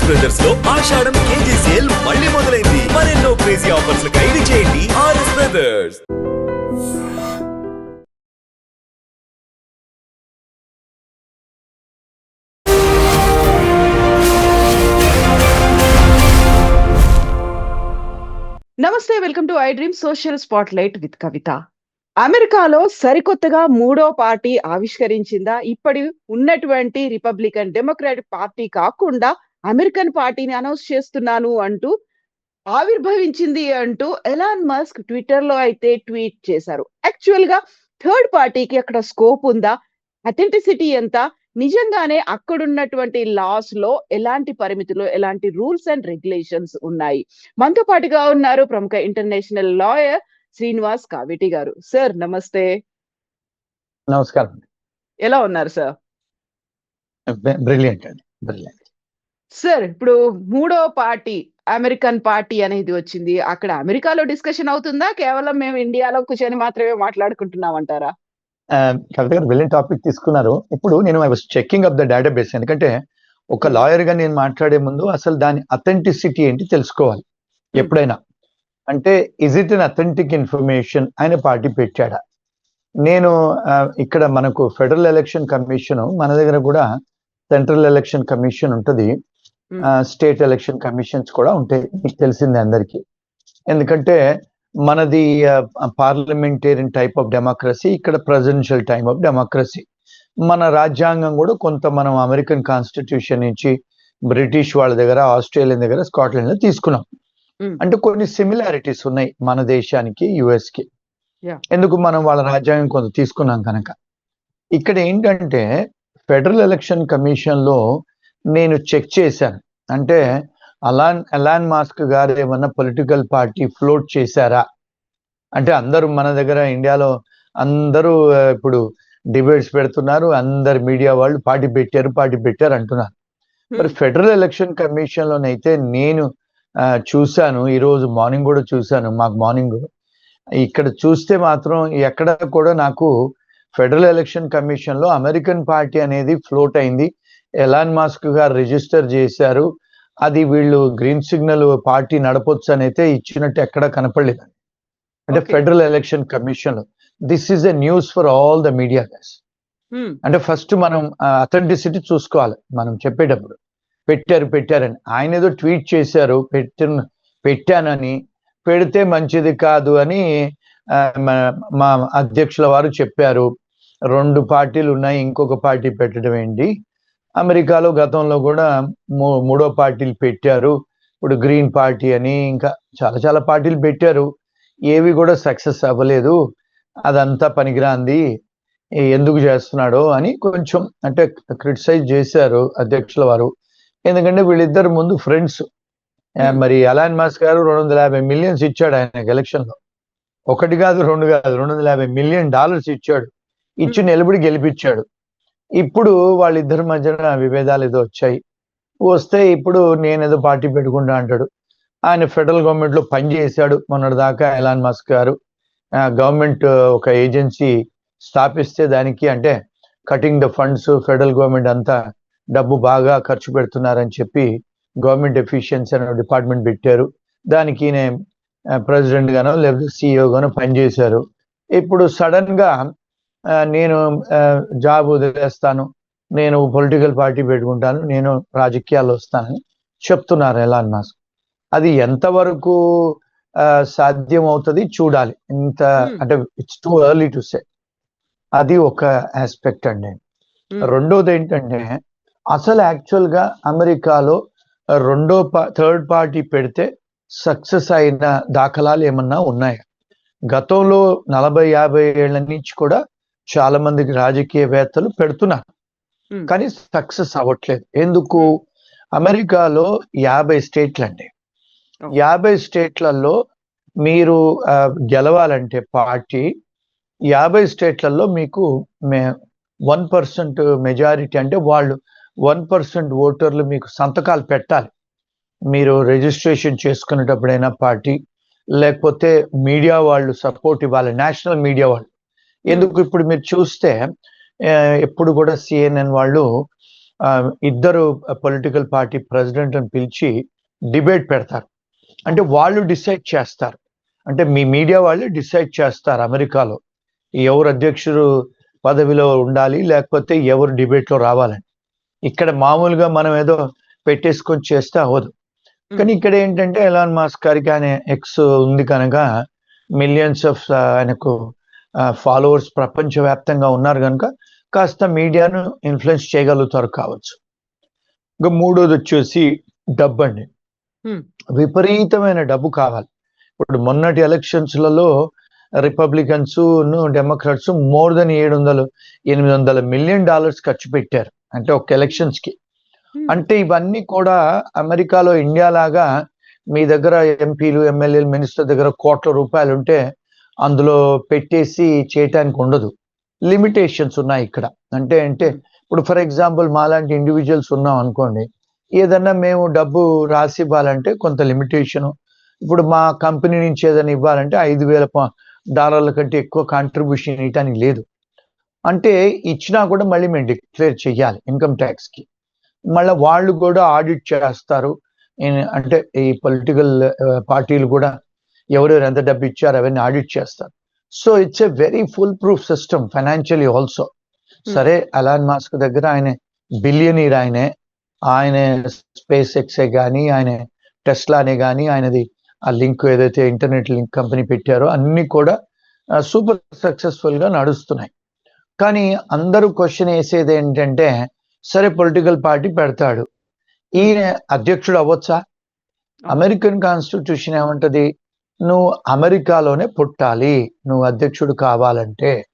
RS బ్రదర్స్లో ఆషాఢం KG sale మళ్ళీ మొదలైంది. మరెన్నో క్రేజీ ఆఫర్స్ ఖైదీ చేయండి ఆర్ఎస్ బ్రదర్స్ నమస్తే welcome to I dream social spotlight with Kavitha. అమెరికాలో సరికొత్తగా మూడో పార్టీ ఆవిష్కరించిందా? ఇప్పటి ఉన్నటువంటి రిపబ్లికన్ డెమోక్రాటిక్ పార్టీ కాకుండా అమెరికన్ పార్టీని అనౌన్స్ చేస్తున్నాను అంటూ ఆవిర్భవించింది అంటూ ఎలాన్ మస్క్ ట్విట్టర్లో అయితే ట్వీట్ చేశారు. యాక్చువల్గా థర్డ్ పార్టీకి అక్కడ స్కోప్ ఉందా? అథెంటిసిటీ ఎంత? నిజంగానే అక్కడున్నటువంటి లాస్లో ఎలాంటి పరిమితులు ఎలాంటి రూల్స్ అండ్ రెగ్యులేషన్స్ ఉన్నాయి? మనతో పాటుగా ఉన్నారు ప్రముఖ ఇంటర్నేషనల్ లాయర్ శ్రీనివాస్ కావేటి గారు. సార్ నమస్తే. నమస్కారం. ఎలా ఉన్నారు సార్? బ్రిలియంట్ అండి. బ్రిలియంట్. సార్ ఇప్పుడు మూడో పార్టీ అమెరికన్ పార్టీ అనేది వచ్చింది. అక్కడ అమెరికాలో డిస్కషన్ అవుతుందా? కేవలం మేము ఇండియాలో కూర్చొని మాత్రమే మాట్లాడుకుంటున్నాం అంటారా కవిత గారు బ్రిలియంట్ టాపిక్ తీసుకున్నారు. ఇప్పుడు నేను I was checking up the database ఎందుకంటే ఒక లాయర్గా నేను మాట్లాడే ముందు అసలు దాని అథెంటిసిటీ ఏంటి తెలుసుకోవాలి. ఎప్పుడైనా. అంటే is it an authentic information? ఆయన పార్టీ పెట్టాడా. నేను ఇక్కడ మనకు ఫెడరల్ ఎలక్షన్ కమిషన్ మన దగ్గర కూడా సెంట్రల్ ఎలక్షన్ కమిషన్ ఉంటుంది. Hmm. స్టేట్ ఎలక్షన్ కమిషన్స్ కూడా ఉంటాయి. మీకు తెలిసిందే అందరికీ. ఎందుకంటే మనది పార్లమెంటేరియన్ టైప్ ఆఫ్ డెమోక్రసీ ఇక్కడ ప్రెసిడెన్షియల్ టైప్ ఆఫ్ డెమోక్రసీ. మన రాజ్యాంగం కూడా కొంత మనం అమెరికన్ కాన్స్టిట్యూషన్ నుంచి బ్రిటిష్ వాళ్ళ దగ్గర ఆస్ట్రేలియా దగ్గర స్కాట్లాండ్లో తీసుకున్నాం. అంటే కొన్ని సిమిలారిటీస్ ఉన్నాయి మన దేశానికి యుఎస్కి. ఎందుకు మనం వాళ్ళ రాజ్యాంగం కొంత తీసుకున్నాం కనుక? ఇక్కడ ఏంటంటే ఫెడరల్ ఎలక్షన్ కమిషన్లో నేను చెక్ చేశాను. అంటే అలాన్ అలాన్ మాస్క్ గారు ఏమన్నా పొలిటికల్ పార్టీ ఫ్లోట్ చేశారా? అంటే అందరూ మన దగ్గర ఇండియాలో అందరూ ఇప్పుడు డిబేట్స్ పెడుతున్నారు అందరు మీడియా వాళ్ళు పార్టీ పెట్టారు పార్టీ పెట్టారు అంటున్నారు. మరి ఫెడరల్ ఎలక్షన్ కమిషన్ లోనైతే నేను చూశాను ఈ రోజు మార్నింగ్ కూడా చూశాను మాకు మార్నింగ్. ఇక్కడ చూస్తే మాత్రం ఎక్కడ కూడా నాకు ఫెడరల్ ఎలక్షన్ కమిషన్లో అమెరికన్ పార్టీ అనేది ఫ్లోట్ అయింది. ఎలాన్ మాస్క్ గారు రిజిస్టర్ చేశారు అది వీళ్ళు గ్రీన్ సిగ్నల్ పార్టీ నడపొచ్చు అని అయితే ఇచ్చినట్టు ఎక్కడ కనపడలేదు. అంటే. ఫెడరల్ ఎలక్షన్ కమిషన్లో this is a news for all the media guys. అంటే ఫస్ట్ మనం అథెంటిసిటీ చూసుకోవాలి మనం చెప్పేటప్పుడు. పెట్టారు పెట్టారని. ఆయన ఏదో ట్వీట్ చేశారు పెట్టిన పెట్టానని. పెడితే మంచిది కాదు అని మా అధ్యక్షుల వారు చెప్పారు. రెండు పార్టీలు ఉన్నాయి ఇంకొక పార్టీ పెట్టడం ఏంటి? అమెరికాలో గతంలో కూడా మూ- మూడో పార్టీలు పెట్టారు. ఇప్పుడు గ్రీన్ పార్టీ అని ఇంకా చాలా చాలా పార్టీలు పెట్టారు. ఏవి కూడా సక్సెస్ అవ్వలేదు. అదంతా పనికిరాంది. ఎందుకు చేస్తున్నాడో అని కొంచెం అంటే క్రిటిసైజ్ చేశారు అధ్యక్షుల వారు. ఎందుకంటే వీళ్ళిద్దరు ముందు ఫ్రెండ్స్. Hmm. మరి అలాన్ మాస్ గారు రెండు వందల యాభై మిలియన్స్ ఇచ్చాడు ఆయనకి ఎలక్షన్లో ఒకటి కాదు రెండు కాదు రెండు వందల యాభై మిలియన్ డాలర్స్ ఇచ్చాడు. ఇచ్చి నిలబడి గెలిపించాడు. ఇప్పుడు వాళ్ళిద్దరి మధ్యన విభేదాలు ఏదో వచ్చాయి. వస్తే ఇప్పుడు నేనేదో పార్టీ పెట్టుకుంటా అంటాడు. ఆయన ఫెడరల్ గవర్నమెంట్లో పనిచేశాడు మొన్నటిదాకా ఎలాన్ మస్క్ గారు గవర్నమెంట్ ఒక ఏజెన్సీ స్థాపిస్తే దానికి అంటే cutting the funds federal government అంతా డబ్బు బాగా ఖర్చు పెడుతున్నారని చెప్పి గవర్నమెంట్ ఎఫిషియన్సీ అనే డిపార్ట్మెంట్ పెట్టారు. దానికి ఈయన ప్రెసిడెంట్ గానో లేకపోతే సిఇఓ గానో పనిచేశారు ఇప్పుడు సడన్గా నేను జాబ్ వదిలేస్తాను. నేను పొలిటికల్ పార్టీ పెట్టుకుంటాను. నేను రాజకీయాల్లో వస్తానని చెప్తున్నారు ఎలాన్ మాస్క్. అది ఎంతవరకు సాధ్యం అవుతుంది చూడాలి. ఇంత. అంటే it's too early to say అది ఒక ఆస్పెక్ట్ అండి. రెండోది ఏంటంటే అసలు యాక్చువల్గా అమెరికాలో రెండో థర్డ్ పార్టీ పెడితే సక్సెస్ అయిన దాఖలాలు ఏమన్నా ఉన్నాయా? గతంలో నలభై యాభై ఏళ్ళ నుంచి కూడా చాలా మందికి రాజకీయవేత్తలు పెడుతున్నారు. కానీ సక్సెస్ అవ్వట్లేదు. ఎందుకు? అమెరికాలో యాభై స్టేట్లు అండి. యాభై స్టేట్లలో మీరు గెలవాలంటే పార్టీ యాభై స్టేట్లలో మీకు వన్ పర్సెంట్ మెజారిటీ అంటే వాళ్ళు వన్ పర్సెంట్ ఓటర్లు మీకు సంతకాలు పెట్టాలి. మీరు రిజిస్ట్రేషన్ చేసుకునేటప్పుడైనా పార్టీ లేకపోతే మీడియా వాళ్ళు సపోర్ట్ ఇవ్వాలి నేషనల్ మీడియా వాళ్ళు. ఎందుకు ఇప్పుడు మీరు చూస్తే ఎప్పుడు కూడా సిఎన్ఎన్ వాళ్ళు ఇద్దరు పొలిటికల్ పార్టీ ప్రెసిడెంట్ అని పిలిచి డిబేట్ పెడతారు. అంటే వాళ్ళు డిసైడ్ చేస్తారు. అంటే మీ మీడియా వాళ్ళు డిసైడ్ చేస్తారు అమెరికాలో. ఎవరు అధ్యక్షుడు పదవిలో ఉండాలి లేకపోతే ఎవరు డిబేట్లో రావాలని. ఇక్కడ మామూలుగా మనం ఏదో పెట్టేసుకొని చేస్తే అవ్వదు. కానీ ఇక్కడ ఏంటంటే ఎలాన్ మాస్క్ గారికి ఆయన ఎక్స్ ఉంది కనుక మిలియన్స్ ఆఫ్ ఆయనకు ఫాలోవర్స్ ప్రపంచవ్యాప్తంగా ఉన్నారు కనుక కాస్త మీడియాను ఇన్ఫ్లుయెన్స్ చేయగలుగుతారు కావచ్చు. ఇంకా మూడోది వచ్చేసి డబ్బు అండి. విపరీతమైన డబ్బు కావాలి. ఇప్పుడు మొన్నటి ఎలక్షన్స్లలో రిపబ్లికన్స్ డెమోక్రాట్స్ మోర్ దెన్ ఏడు వందలు ఎనిమిది వందల మిలియన్ డాలర్స్ ఖర్చు పెట్టారు. అంటే ఒక ఎలక్షన్స్కి అంటే ఇవన్నీ కూడా అమెరికాలో ఇండియా లాగా మీ దగ్గర ఎంపీలు ఎమ్మెల్యేలు మినిస్టర్ దగ్గర కోట్ల రూపాయలు ఉంటే అందులో పెట్టేసి చేయటానికి ఉండదు. లిమిటేషన్స్ ఉన్నాయి ఇక్కడ. అంటే అంటే ఇప్పుడు ఫర్ ఎగ్జాంపుల్ మాలాంటి ఇండివిజువల్స్ ఉన్నాం అనుకోండి ఏదన్నా మేము డబ్బు రాసి ఇవ్వాలంటే కొంత లిమిటేషన్ ఇప్పుడు మా కంపెనీ నుంచి ఏదైనా ఇవ్వాలంటే ఐదు వేల డాలర్ల కంటే ఎక్కువ కాంట్రిబ్యూషన్ ఇవ్వటానికి లేదు. అంటే ఇచ్చినా కూడా మళ్ళీ మేము డిక్లేర్ చేయాలి ఇన్కమ్ ట్యాక్స్కి మళ్ళీ వాళ్ళు కూడా ఆడిట్ చేస్తారు. అంటే ఈ పొలిటికల్ పార్టీలు కూడా ఎవరెవరు ఎంత డబ్బు ఇచ్చారు అవన్నీ ఆడిట్ చేస్తారు. So it's a very full proof system financially also సరే అలాన్ మాస్క్ దగ్గర ఆయన బిలియనీర్ ఆయనే. ఆయన స్పేస్ ఎక్సే కానీ ఆయన టెస్లానే కానీ ఆయనది ఆ లింక్ ఏదైతే ఇంటర్నెట్ లింక్ కంపెనీ పెట్టారో అన్ని కూడా సూపర్ సక్సెస్ఫుల్గా నడుస్తున్నాయి. కానీ అందరూ క్వశ్చన్ వేసేది ఏంటంటే సరే పొలిటికల్ పార్టీ పెడతాడు. ఈయన అధ్యక్షుడు అవ్వచ్చా? అమెరికన్ కాన్స్టిట్యూషన్ ఏమంటది? నువ్వు అమెరికాలోనే పుట్టాలి. నువ్వు అధ్యక్షుడు కావాలంటే.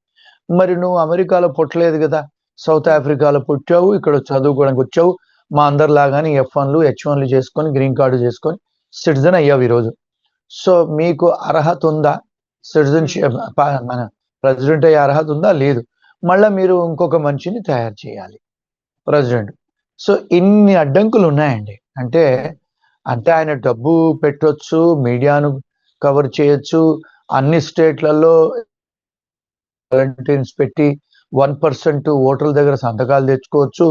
మరి నువ్వు అమెరికాలో పుట్టలేదు కదా. సౌత్ ఆఫ్రికాలో పుట్టావు ఇక్కడ చదువుకోవడానికి వచ్చావు. మా అందరిలాగానే ఎఫ్ వన్లు హెచ్ వన్లు చేసుకొని గ్రీన్ కార్డు చేసుకొని సిటిజన్ అయ్యావు ఈరోజు. సో మీకు అర్హత ఉందా? సిటిజన్షిప్ మన ప్రెసిడెంట్ అయ్యే అర్హత ఉందా? లేదు. మళ్ళా మీరు ఇంకొక మనిషిని తయారు చేయాలి. ప్రెసిడెంట్. సో ఇన్ని అడ్డంకులు ఉన్నాయండి. అంటే అంటే ఆయన డబ్బు పెట్టొచ్చు మీడియాను కవర్ చేయొచ్చు. అన్ని స్టేట్లలో వాలంటీర్స్ పెట్టి వన్ పర్సెంట్ ఓటర్ల దగ్గర సంతకాలు తెచ్చుకోవచ్చు.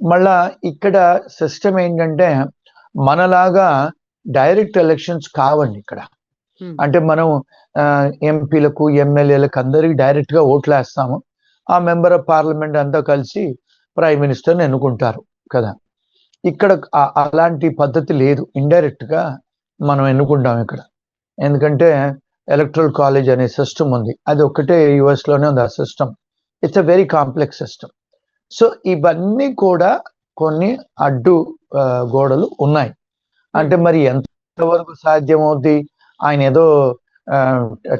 మళ్ళా ఇక్కడ సిస్టమ్ ఏంటంటే మనలాగా డైరెక్ట్ ఎలక్షన్స్ కావండి ఇక్కడ. అంటే మనం ఎంపీలకు ఎమ్మెల్యేలకు అందరికి డైరెక్ట్గా ఓట్లు వేస్తాము ఆ మెంబర్ ఆఫ్ పార్లమెంట్ అంతా కలిసి ప్రైమ్ మినిస్టర్ని ఎన్నుకుంటారు కదా. ఇక్కడ అలాంటి పద్ధతి లేదు. ఇండైరెక్ట్గా మనం ఎన్నుకుంటాం ఇక్కడ. ఎందుకంటే ఎలక్ట్రల్ కాలేజ్ అనే సిస్టమ్ ఉంది. అది ఒకటే యుఎస్లోనే ఉంది ఆ system it's a very complex system so ఇవన్నీ కూడా కొన్ని అడ్డు గోడలు ఉన్నాయి. అంటే మరి ఎంతవరకు సాధ్యమవుద్ది? ఆయన ఏదో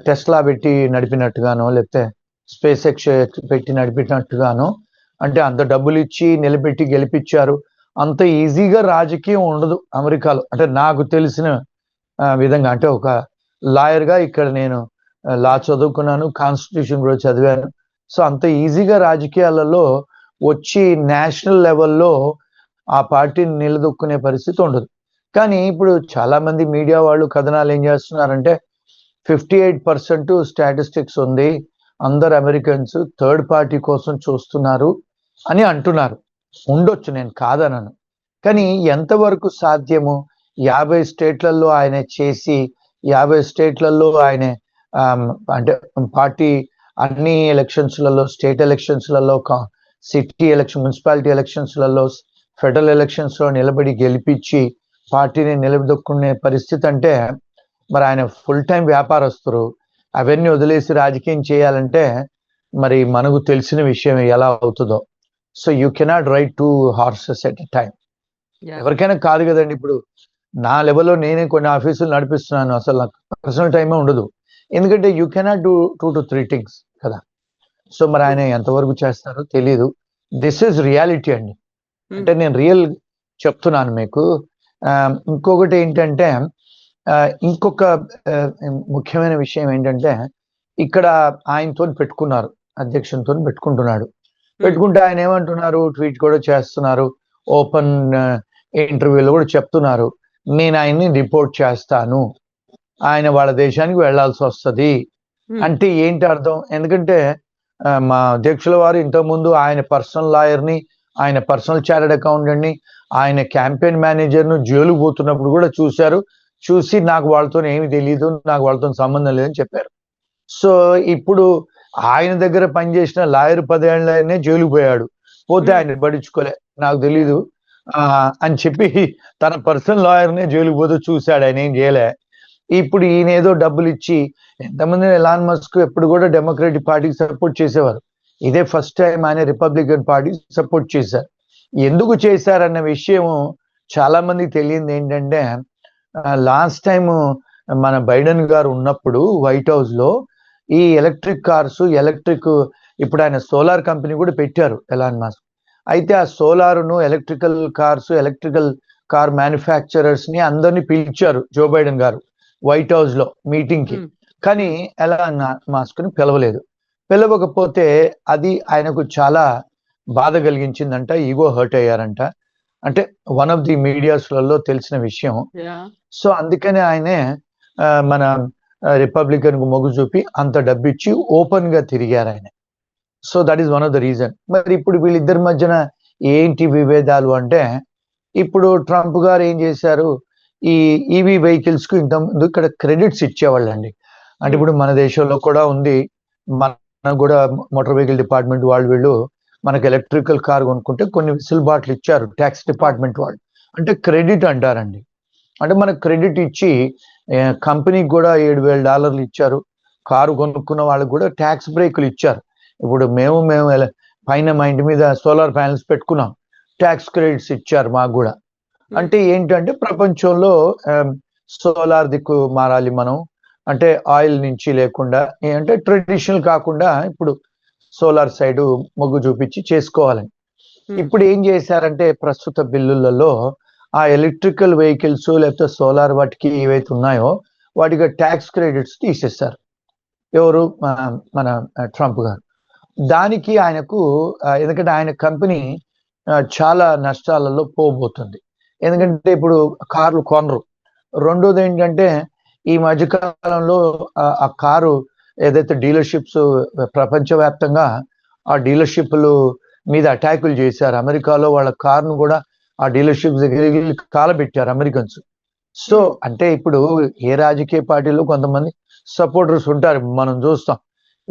టెస్లా పెట్టి నడిపినట్టుగానో లేకపోతే స్పేస్ ఎక్స్ పెట్టి నడిపినట్టుగానో అంటే అంత డబ్బులు ఇచ్చి నిలబెట్టి గెలిపించారు అంత ఈజీగా రాజకీయం ఉండదు అమెరికాలో. అంటే నాకు తెలిసిన విధంగా అంటే ఒక లాయర్గా ఇక్కడ నేను లా చదువుకున్నాను కాన్స్టిట్యూషన్ కూడా చదివాను. సో అంత ఈజీగా రాజకీయాలలో వచ్చి నేషనల్ లెవెల్లో ఆ పార్టీని నిలదొక్కునే పరిస్థితి ఉండదు. కానీ ఇప్పుడు చాలా మంది మీడియా వాళ్ళు కథనాలు ఏం చేస్తున్నారంటే ఫిఫ్టీ ఎయిట్ పర్సెంట్ స్టాటిస్టిక్స్ ఉంది అందరు అమెరికన్స్ థర్డ్ పార్టీ కోసం చూస్తున్నారు అని అంటున్నారు. ఉండొచ్చు నేను కాదనను. కానీ ఎంతవరకు సాధ్యము? యాభై స్టేట్లలో ఆయన చేసి యాభై స్టేట్లలో ఆయన అంటే పార్టీ అన్ని ఎలక్షన్స్లలో స్టేట్ ఎలక్షన్స్లలో సిటీ ఎలక్షన్ మున్సిపాలిటీ ఎలక్షన్స్లలో ఫెడరల్ ఎలక్షన్స్లో నిలబడి గెలిపించి పార్టీని నిలబెట్టుకునే పరిస్థితి అంటే మరి ఆయన ఫుల్ టైం వ్యాపారస్తులు అవన్నీ వదిలేసి రాజకీయం చేయాలంటే మరి మనకు తెలిసిన విషయం ఎలా అవుతుందో. So you cannot ride two horses at time ఎవరికైనా కాదు కదండి ఇప్పుడు నా లెవెల్లో నేనే కొన్ని ఆఫీసులు నడిపిస్తున్నాను. అసలు నాకు పర్సనల్ టైమే ఉండదు. ఎందుకంటే you cannot do two to three things కదా. సో మరి ఆయన ఎంతవరకు చేస్తారో తెలియదు దిస్ ఇస్ రియాలిటీ అండి. అంటే నేను రియల్ చెప్తున్నాను మీకు. ఇంకొకటి ఏంటంటే ఇంకొక ముఖ్యమైన విషయం ఏంటంటే ఇక్కడ ఆయనతో పెట్టుకున్నారు. అధ్యక్షునితో పెట్టుకుంటున్నాడు. పెట్టుకుంటే ఆయన ఏమంటున్నారు? ట్వీట్ కూడా చేస్తున్నారు. ఓపెన్ ఇంటర్వ్యూలో కూడా చెప్తున్నారు. నేను ఆయన్ని రిపోర్ట్ చేస్తాను. ఆయన వాళ్ళ దేశానికి వెళ్ళాల్సి వస్తది. అంటే ఏంటి అర్థం? ఎందుకంటే మా అధ్యక్షుల వారు ఇంతకుముందు ఆయన పర్సనల్ లాయర్ని ఆయన పర్సనల్ చార్టెడ్ అకౌంటెంట్ని ఆయన క్యాంపెయిన్ మేనేజర్ను జైలు పోతున్నప్పుడు కూడా చూశారు. చూసి నాకు వాళ్ళతో ఏమి తెలియదు నాకు వాళ్ళతో సంబంధం లేదని చెప్పారు. సో ఇప్పుడు ఆయన దగ్గర పనిచేసిన లాయర్ పదేళ్ళనే జైలుకు పోయాడు. పోతే Hmm. ఆయన పడించుకోలే నాకు తెలీదు. అని చెప్పి తన పర్సనల్ లాయర్నే జైలుకు పోతే చూశాడు. ఆయన ఏం చేయలే. ఇప్పుడు ఈయన ఏదో డబ్బులు ఇచ్చి ఎంతమంది ఎలాన్ మస్క్ ఎప్పుడు కూడా డెమోక్రటిక్ పార్టీకి సపోర్ట్ చేసేవారు. ఇదే ఫస్ట్ టైం ఆయన రిపబ్లికన్ పార్టీ సపోర్ట్ చేశారు. ఎందుకు చేశారన్న విషయం చాలా మందికి తెలియంది ఏంటంటే లాస్ట్ టైం మన బైడెన్ గారు ఉన్నప్పుడు వైట్ హౌస్లో ఈ ఎలక్ట్రిక్ కార్స్ ఎలక్ట్రిక్ ఇప్పుడు ఆయన సోలార్ కంపెనీ కూడా పెట్టారు ఎలాన్ మాస్క్. అయితే ఆ సోలార్ను ఎలక్ట్రికల్ కార్స్ ఎలక్ట్రికల్ కార్ మ్యానుఫ్యాక్చరర్స్ని అందరినీ పిలిచారు జో బైడెన్ గారు వైట్ హౌస్లో మీటింగ్కి. కానీ ఎలాన్ మాస్క్ని పిలవలేదు. పిలవకపోతే అది ఆయనకు చాలా బాధ కలిగించిందంట ఈగో హర్ట్ అయ్యారంట. అంటే వన్ ఆఫ్ ది మీడియాస్లలో తెలిసిన విషయం. సో అందుకనే ఆయనే మన రిపబ్లికన్కు మొగ్గు చూపి అంత డబ్బు ఇచ్చి ఓపెన్గా తిరిగారు ఆయన. So that is one of the reason మరి ఇప్పుడు వీళ్ళిద్దరి మధ్యన ఏంటి విభేదాలు అంటే ఇప్పుడు ట్రంప్ గారు ఏం చేశారు? ఈ ఈవీ వెహికల్స్కు ఇంత ముందు ఇక్కడ క్రెడిట్స్ ఇచ్చేవాళ్ళండి. అంటే ఇప్పుడు మన దేశంలో కూడా ఉంది. మన కూడా మోటార్ వెహికల్ డిపార్ట్మెంట్ వాళ్ళు వీళ్ళు మనకి ఎలక్ట్రికల్ కార్ కొనుక్కుంటే కొన్ని విసులుబాట్లు ఇచ్చారు ట్యాక్స్ డిపార్ట్మెంట్ వాళ్ళు. అంటే క్రెడిట్ అంటారండి. అంటే మనకు క్రెడిట్ ఇచ్చి కంపెనీకి కూడా ఏడు వేల డాలర్లు ఇచ్చారు. కారు కొనుక్కున్న వాళ్ళకి కూడా ట్యాక్స్ బ్రేకులు ఇచ్చారు. ఇప్పుడు మేము మేము పైన మా ఇంటి మీద సోలార్ ప్యానల్స్ పెట్టుకున్నాం. ట్యాక్స్ క్రెడిట్స్ ఇచ్చారు మాకు కూడా. అంటే ఏంటంటే ప్రపంచంలో సోలార్ దిక్కు మారాలి మనం. అంటే ఆయిల్ నుంచి లేకుండా అంటే ట్రెడిషనల్ కాకుండా ఇప్పుడు సోలార్ సైడ్ మొగ్గు చూపించి చేసుకోవాలని. ఇప్పుడు ఏం చేశారంటే ప్రస్తుత బిల్లులలో ఆ ఎలక్ట్రికల్ వెహికల్స్ లేకపోతే సోలార్ వాటికి ఏవైతే ఉన్నాయో వాటికి ట్యాక్స్ క్రెడిట్స్ తీసేస్తారు ఎవరు? మన ట్రంప్ గారు. దానికి ఆయనకు ఎందుకంటే ఆయన కంపెనీ చాలా నష్టాలలో పోబోతుంది. ఎందుకంటే ఇప్పుడు కార్లు కొనరు. రెండోది ఏంటంటే ఈ మధ్య కాలంలో ఆ- కారు ఏదైతే డీలర్షిప్స్ ప్రపంచవ్యాప్తంగా ఆ డీలర్షిప్లు మీద అటాకులు చేశారు. అమెరికాలో వాళ్ళ కారును కూడా ఆ డీలర్షిప్ దగ్గరికి కాలబెట్టారు అమెరికన్స్. సో అంటే ఇప్పుడు ఏ రాజకీయ పార్టీలో కొంతమంది సపోర్టర్స్ ఉంటారు. మనం చూస్తాం.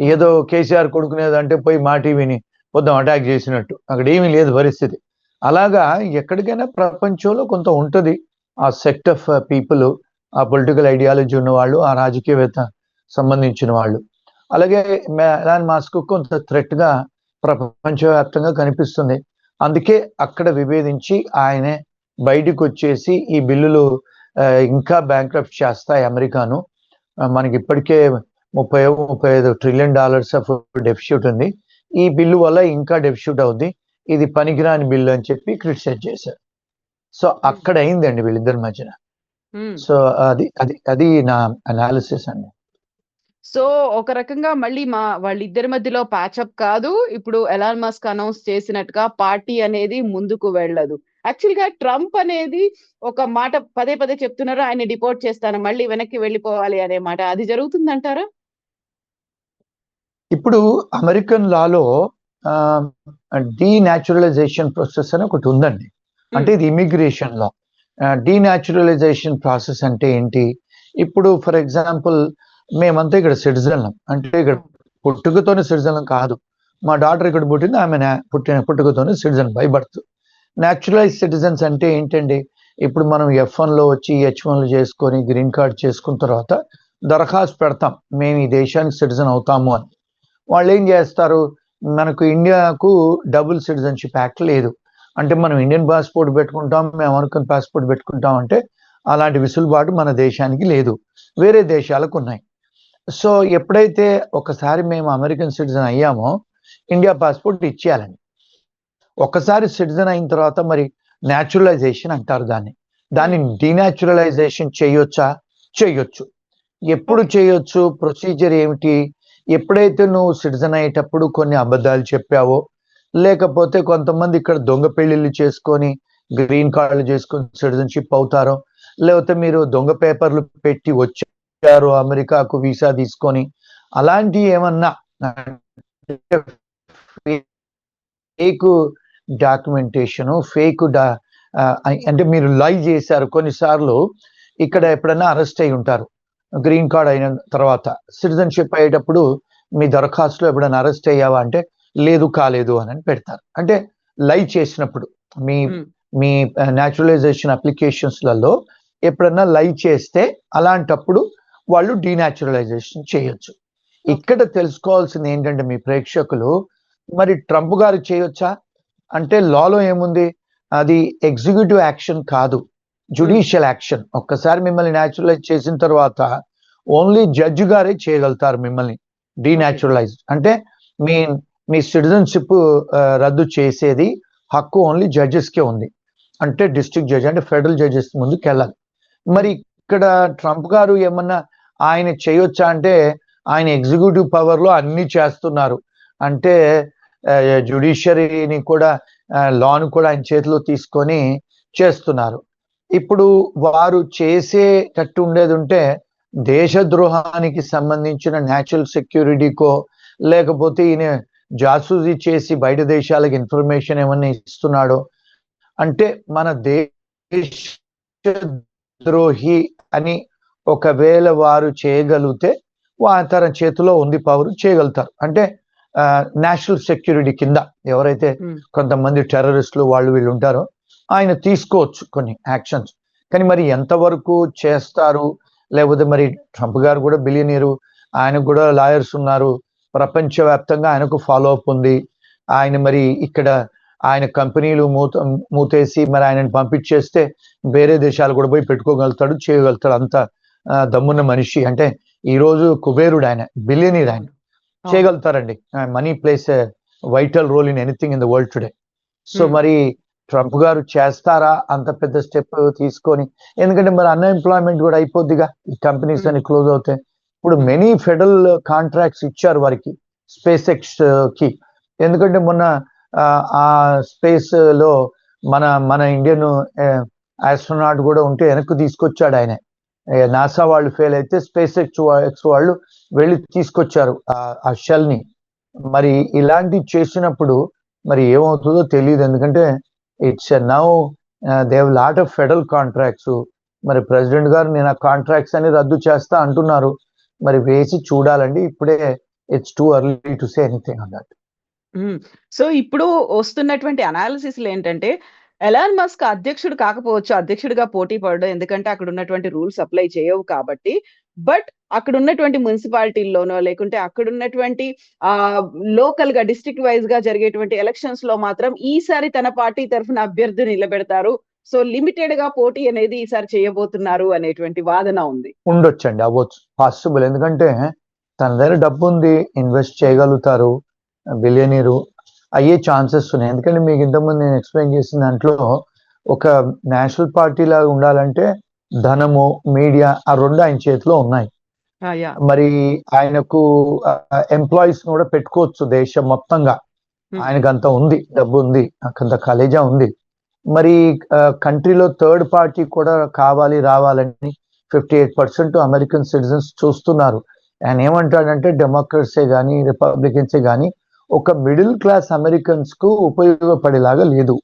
ఏదో కేసీఆర్ కొడుకునేదంటే పోయి మా టీవీని పొద్దుం అటాక్ చేసినట్టు. అక్కడ ఏమీ లేదు పరిస్థితి. అలాగా ఎక్కడికైనా ప్రపంచంలో కొంత ఉంటుంది ఆ సెట్ ఆఫ్ పీపుల్ ఆ పొలిటికల్ ఐడియాలజీ ఉన్నవాళ్ళు ఆ రాజకీయవేత్త సంబంధించిన వాళ్ళు. అలాగే ఎలాన్ మాస్క్ కొంత థ్రెట్గా ప్రపంచవ్యాప్తంగా కనిపిస్తుంది. అందుకే అక్కడ విభేదించి ఆయనే బయటికి వచ్చేసి ఈ బిల్లులు uh, ఇంకా బ్యాంక్రప్ట్ చేస్తాయి అమెరికాను. మనకి ఇప్పటికే ముప్పై ముప్పై ఐదు ట్రిలియన్ డాలర్స్ ఆఫ్ డెఫిషిట్ ఉంది. ఈ బిల్లు వల్ల ఇంకా డెఫిషిట్ అవుద్ది. ఇది పనికిరాని బిల్లు అని చెప్పి క్రిటిసైజ్ చేశారు. సో అక్కడ అయిందండి వీళ్ళిద్దరి మధ్యన. సో అది అది అది నా అనాలిసిస్ అండి. సో ఒక రకంగా మళ్ళీ మా వాళ్ళిద్దరి మధ్యలో ప్యాచప్ కాదు. ఇప్పుడు ఎలాన్ మస్క్ అనౌన్స్ చేసినట్టుగా పార్టీ అనేది ముందుకు వెళ్ళదు. యాక్చువల్గా ట్రంప్ అనేది ఒక మాట పదే పదే చెప్తున్నారు. ఆయన డిపోర్ట్ చేస్తాను మళ్ళీ వెనక్కి వెళ్ళిపోవాలి అనే మాట. అది జరుగుతుందంటారా? ఇప్పుడు అమెరికన్ లాలో డీనాచురలైజేషన్ ప్రాసెస్ అని ఒకటి ఉందండి. అంటే ఇది ఇమిగ్రేషన్ లా. డీనాచురలైజేషన్ ప్రాసెస్ అంటే ఏంటి? ఇప్పుడు ఫర్ ఎగ్జాంపుల్ మేమంతా ఇక్కడ సిటిజన్లం. అంటే ఇక్కడ పుట్టుకతోనే సిటిజన్లం కాదు. మా డాటర్ ఇక్కడ పుట్టింది ఆమె పుట్టిన పుట్టుకతోనే citizen by birth. Naturalize citizens అంటే ఏంటండి? ఇప్పుడు మనం ఎఫ్లో వచ్చి హెచ్ వన్లు చేసుకొని గ్రీన్ కార్డ్ చేసుకున్న తర్వాత దరఖాస్తు పెడతాం. మేము ఈ దేశానికి సిటిజన్ అవుతాము అని. వాళ్ళు ఏం చేస్తారు? మనకు ఇండియాకు డబుల్ సిటిజన్షిప్ యాక్ట్ లేదు. అంటే మనం ఇండియన్ పాస్పోర్ట్ పెట్టుకుంటాం మేము అమెరికన్ పాస్పోర్ట్ పెట్టుకుంటాం అంటే అలాంటి విసులుబాటు మన దేశానికి లేదు. వేరే దేశాలకు ఉన్నాయి. సో ఎప్పుడైతే ఒకసారి మేము అమెరికన్ సిటిజన్ అయ్యామో ఇండియా పాస్పోర్ట్ ఇచ్చేయాలని. ఒకసారి సిటిజన్ అయిన తర్వాత మరి న్యాచురలైజేషన్ అంటారు దాన్ని. దాన్ని డీనాచురలైజేషన్ చేయొచ్చా? చేయొచ్చు. ఎప్పుడు చేయొచ్చు? ప్రొసీజర్ ఏమిటి? ఎప్పుడైతే నువ్వు సిటిజన్ అయ్యేటప్పుడు కొన్ని అబద్ధాలు చెప్పావో లేకపోతే కొంతమంది ఇక్కడ దొంగ పెళ్ళిళ్ళు చేసుకొని గ్రీన్ కార్డులు చేసుకొని సిటిజన్షిప్ అవుతారో లేకపోతే మీరు దొంగ పేపర్లు పెట్టి వచ్చారు అమెరికాకు వీసా తీసుకొని అలాంటి ఏమన్నా ఫేక్ డాక్యుమెంటేషన్ ఫేక్ డా అంటే మీరు లై చేశారు. కొన్నిసార్లు ఇక్కడ ఎప్పుడైనా అరెస్ట్ అయి ఉంటారు. గ్రీన్ కార్డ్ అయిన తర్వాత సిటిజన్షిప్ అయ్యేటప్పుడు మీ దరఖాస్తులో ఎప్పుడైనా అరెస్ట్ అయ్యావా అంటే లేదు కాలేదు అని అని పెడతారు. అంటే లై చేసినప్పుడు మీ. మీ. న్యాచురలైజేషన్ అప్లికేషన్స్లలో ఎప్పుడన్నా లై చేస్తే అలాంటప్పుడు వాళ్ళు డీనాచురలైజేషన్ చేయొచ్చు. ఇక్కడ తెలుసుకోవాల్సింది ఏంటంటే మీ ప్రేక్షకులు మరి ట్రంప్ గారు చేయొచ్చా? అంటే లాలో ఏముంది? అది ఎగ్జిక్యూటివ్ యాక్షన్ కాదు. జుడిషియల్ యాక్షన్ ఒక్కసారి మిమ్మల్ని న్యాచురలైజ్ చేసిన తర్వాత ఓన్లీ జడ్జి గారే చేయగలుగుతారు మిమ్మల్ని. డీనాచురలైజ్ అంటే మీ మీ సిటిజన్షిప్ రద్దు చేసేది హక్కు ఓన్లీ జడ్జెస్కే ఉంది. అంటే డిస్ట్రిక్ట్ జడ్జి అంటే ఫెడరల్ జడ్జెస్ ముందుకు వెళ్ళాలి. మరి ఇక్కడ ట్రంప్ గారు ఏమన్నా ఆయన చేయొచ్చా అంటే ఆయన ఎగ్జిక్యూటివ్ పవర్లో అన్ని చేస్తున్నారు. అంటే జుడిషియరీని కూడా లాను కూడా ఆయన చేతిలో తీసుకొని చేస్తున్నారు. ఇప్పుడు వారు చేసేటట్టు ఉండేది ఉంటే దేశద్రోహానికి సంబంధించిన నేచురల్ సెక్యూరిటీకో లేకపోతే ఈయన జాసూజీ చేసి బయట దేశాలకు ఇన్ఫర్మేషన్ ఏమన్నా ఇస్తున్నాడో అంటే మన దేశ ద్రోహి అని ఒకవేళ వారు చేయగలిగితే తన చేతిలో ఉంది పవర్ చేయగలుగుతారు అంటే నేషనల్ సెక్యూరిటీ కింద ఎవరైతే. కొంతమంది టెర్రరిస్టులు వాళ్ళు వీళ్ళు ఉంటారో ఆయన తీసుకోవచ్చు కొన్ని యాక్షన్స్. కానీ మరి ఎంతవరకు చేస్తారు? లేకపోతే మరి ట్రంప్ గారు కూడా బిలియనీరు ఆయనకు కూడా లాయర్స్ ఉన్నారు. ప్రపంచవ్యాప్తంగా ఆయనకు ఫాలో అప్ ఉంది. ఆయన మరి ఇక్కడ ఆయన కంపెనీలు మూత మూతేసి మరి ఆయనను పంపించేస్తే వేరే దేశాలు కూడా పోయి పెట్టుకోగలుగుతాడు చేయగలుగుతాడు. అంత దమ్మున్న మనిషి. అంటే ఈ రోజు కుబేరుడు ఆయన బిలియనీర్ ఆయన. చేయగలుగుతారండి. Money plays vital role in anything in the world today so Hmm. మరి ట్రంప్ గారు చేస్తారా? అంత పెద్ద స్టెప్ తీసుకొని ఎందుకంటే మరి అన్ఎంప్లాయ్మెంట్ కూడా అయిపోద్దిగా. ఈ కంపెనీస్ Hmm. అని క్లోజ్ అవుతాయి. ఇప్పుడు మెనీ ఫెడరల్ కాంట్రాక్ట్స్ ఇచ్చారు వారికి స్పేస్ ఎక్స్కి. ఎందుకంటే మొన్న ఆ, స్పేస్లో మన మన ఇండియన్ ఆస్ట్రోనాట్ కూడా ఉంటే వెనక్కి తీసుకొచ్చాడు ఆయన. నాసా వాళ్ళు ఫెయిల్ అయితే స్పేస్ ఎక్స్ ఎక్స్ వాళ్ళు వెళ్ళి తీసుకొచ్చారు ఆ- ఆ షెల్ని. మరి ఇలాంటివి చేసినప్పుడు మరి ఏమవుతుందో తెలియదు. ఎందుకంటే it's now they've lot of federal contracts మరి ప్రెసిడెంట్ గారు నేను ఆ కాంట్రాక్ట్స్ అని రద్దు చేస్తా అంటున్నారు. మరి వేసి చూడాలండి. ఇప్పుడే it's too early to say anything on that so ఇప్పుడు వస్తున్నటువంటి అనాలిసిస్ ఏంటంటే ఎలాన్ మస్క్ అధ్యక్షుడు కాకపోవచ్చు అధ్యక్షుడిగా పోటీ పడడం ఎందుకంటే అక్కడ ఉన్నటువంటి రూల్స్ అప్లై చేయవు కాబట్టి బట్ అక్కడ ఉన్నటువంటి మున్సిపాలిటీల్లోనో లేకుంటే అక్కడ ఉన్నటువంటి ఆ లోకల్గా డిస్ట్రిక్ట్ వైజ్గా జరిగేటువంటి ఎలక్షన్స్లో మాత్రం ఈసారి తన పార్టీ తరఫున అభ్యర్థి నిలబెడతారు. సో లిమిటెడ్గా పోటీ అనేది ఈసారి చేయబోతున్నారు అనేటువంటి వాదన ఉంది. ఉండొచ్చండి అవ్వచ్చు. పాసిబుల్. ఎందుకంటే తన దగ్గర డబ్బు ఉంది ఇన్వెస్ట్ చేయగలుగుతారు బిలియనీరు అయ్యే ఛాన్సెస్ ఉన్నాయి. ఎందుకంటే మీకు ఇంతకుముందు నేను ఎక్స్ప్లెయిన్ చేసిన దాంట్లో ఒక నేషనల్ పార్టీ లాగా ఉండాలంటే ధనము మీడియా ఆ రెండు ఆయన చేతిలో ఉన్నాయి. మరి ఆయనకు ఎంప్లాయీస్ కూడా పెట్టుకోవచ్చు దేశం మొత్తంగా. ఆయనకు అంత ఉంది డబ్బు ఉంది అంత కలేజా ఉంది. మరి కంట్రీలో థర్డ్ పార్టీ కూడా కావాలి రావాలని fifty eight percent American citizens చూస్తున్నారు. ఆయన ఏమంటాడంటే డెమోక్రట్సే కానీ రిపబ్లికన్సే కానీ ఒక మిడిల్ క్లాస్ అమెరికన్స్కు ఉపయోగపడేలాగా లేదు.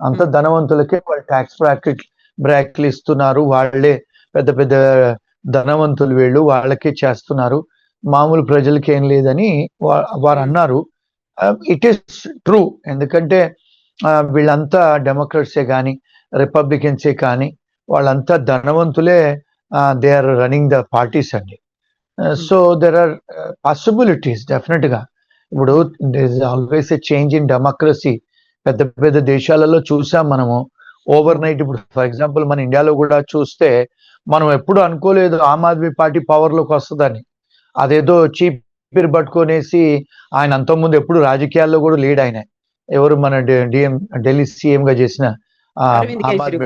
అంత ధనవంతులకే వాళ్ళు ట్యాక్స్ బ్రాకెట్ బ్రాకెట్లు ఇస్తున్నారు. వాళ్ళే పెద్ద పెద్ద ధనవంతులు వీళ్ళు వాళ్ళకే చేస్తున్నారు. మామూలు ప్రజలకి ఏం లేదని వా- వారు అన్నారు. ఇట్ ఈస్ ట్రూ ఎందుకంటే వీళ్ళంతా డెమోక్రట్సే కానీ రిపబ్లికన్సే కానీ వాళ్ళంతా ధనవంతులే they are running the parties అండి. సో దెర్ ఆర్ పాసిబిలిటీస్ డెఫినెట్గా ఇప్పుడు always a change in democracy పెద్ద పెద్ద దేశాలలో చూసాం మనము. ఓవర్ నైట్ ఇప్పుడు ఫర్ ఎగ్జాంపుల్ మన ఇండియాలో కూడా చూస్తే మనం ఎప్పుడు అనుకోలేదు ఆమ్ ఆద్మీ పార్టీ పవర్లోకి వస్తుందని. అదేదో చీప్ పేరు పట్టుకొనేసి ఆయన అంతకుముందు ఎప్పుడు రాజకీయాల్లో కూడా లీడ్ ఆయన. ఎవరు మన డిఎం ఢిల్లీ సీఎం గా చేసిన ఆమ్ ఆద్మీ. పార్టీ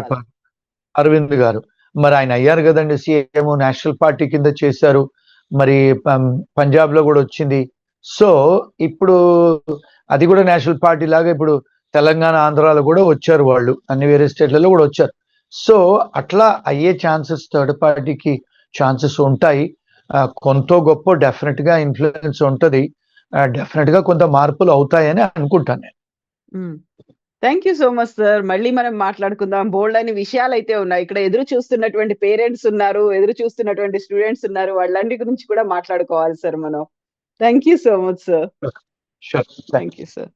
అరవింద్ గారు. మరి ఆయన అయ్యారు కదండి సీఎం నేషనల్ పార్టీ కింద చేశారు. మరి పంజాబ్లో కూడా వచ్చింది. సో ఇప్పుడు అది కూడా నేషనల్ పార్టీ లాగా ఇప్పుడు తెలంగాణ ఆంధ్రాలో కూడా వచ్చారు వాళ్ళు. అన్ని వేరే స్టేట్లలో కూడా వచ్చారు. సో అట్లా అయ్యే ఛాన్సెస్ థర్డ్ పార్టీకి ఛాన్సెస్ ఉంటాయి. కొంత గొప్ప డెఫినెట్గా ఇన్ఫ్లుయెన్స్ ఉంటది. డెఫినెట్గా కొంత మార్పులు అవుతాయని అనుకుంటాను నేను. Thank you so much sir. మళ్ళీ మనం మాట్లాడుకుందాం. బోల్డ్ అని విషయాలు అయితే ఉన్నాయి. ఇక్కడ ఎదురు చూస్తున్నటువంటి పేరెంట్స్ ఉన్నారు ఎదురు చూస్తున్నటువంటి స్టూడెంట్స్ ఉన్నారు. వాళ్ళంటి గురించి కూడా మాట్లాడుకోవాలి సార్ మనం. Thank you so much sir. Sure thank you sir.